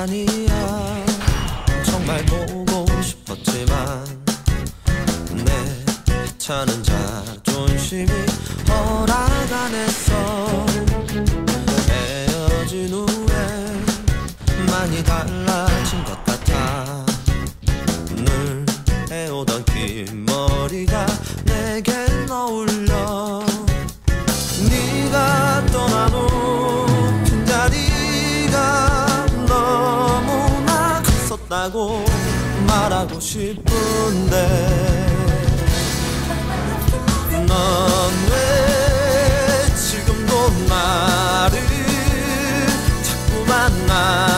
아니야. 정말 보고 싶었지만 내 차는 컸었다고 말하고 싶은데 넌 왜 지금도 나를 자꾸만 나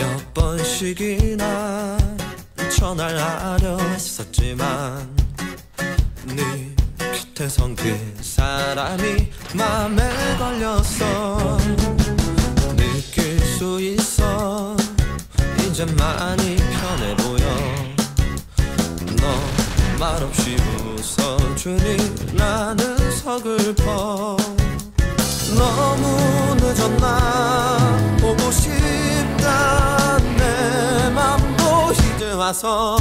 몇 번씩이나 전화를 하려 했었지만 네 곁에 선 그 사람이 맘에 걸렸어 느낄 수 있어 이제 많이 편해 보여. 너 말없이 웃어주니 나는 서글퍼. 너무 늦었나 보고 싶 와서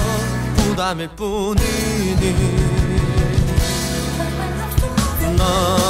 부담일 뿐이니. 너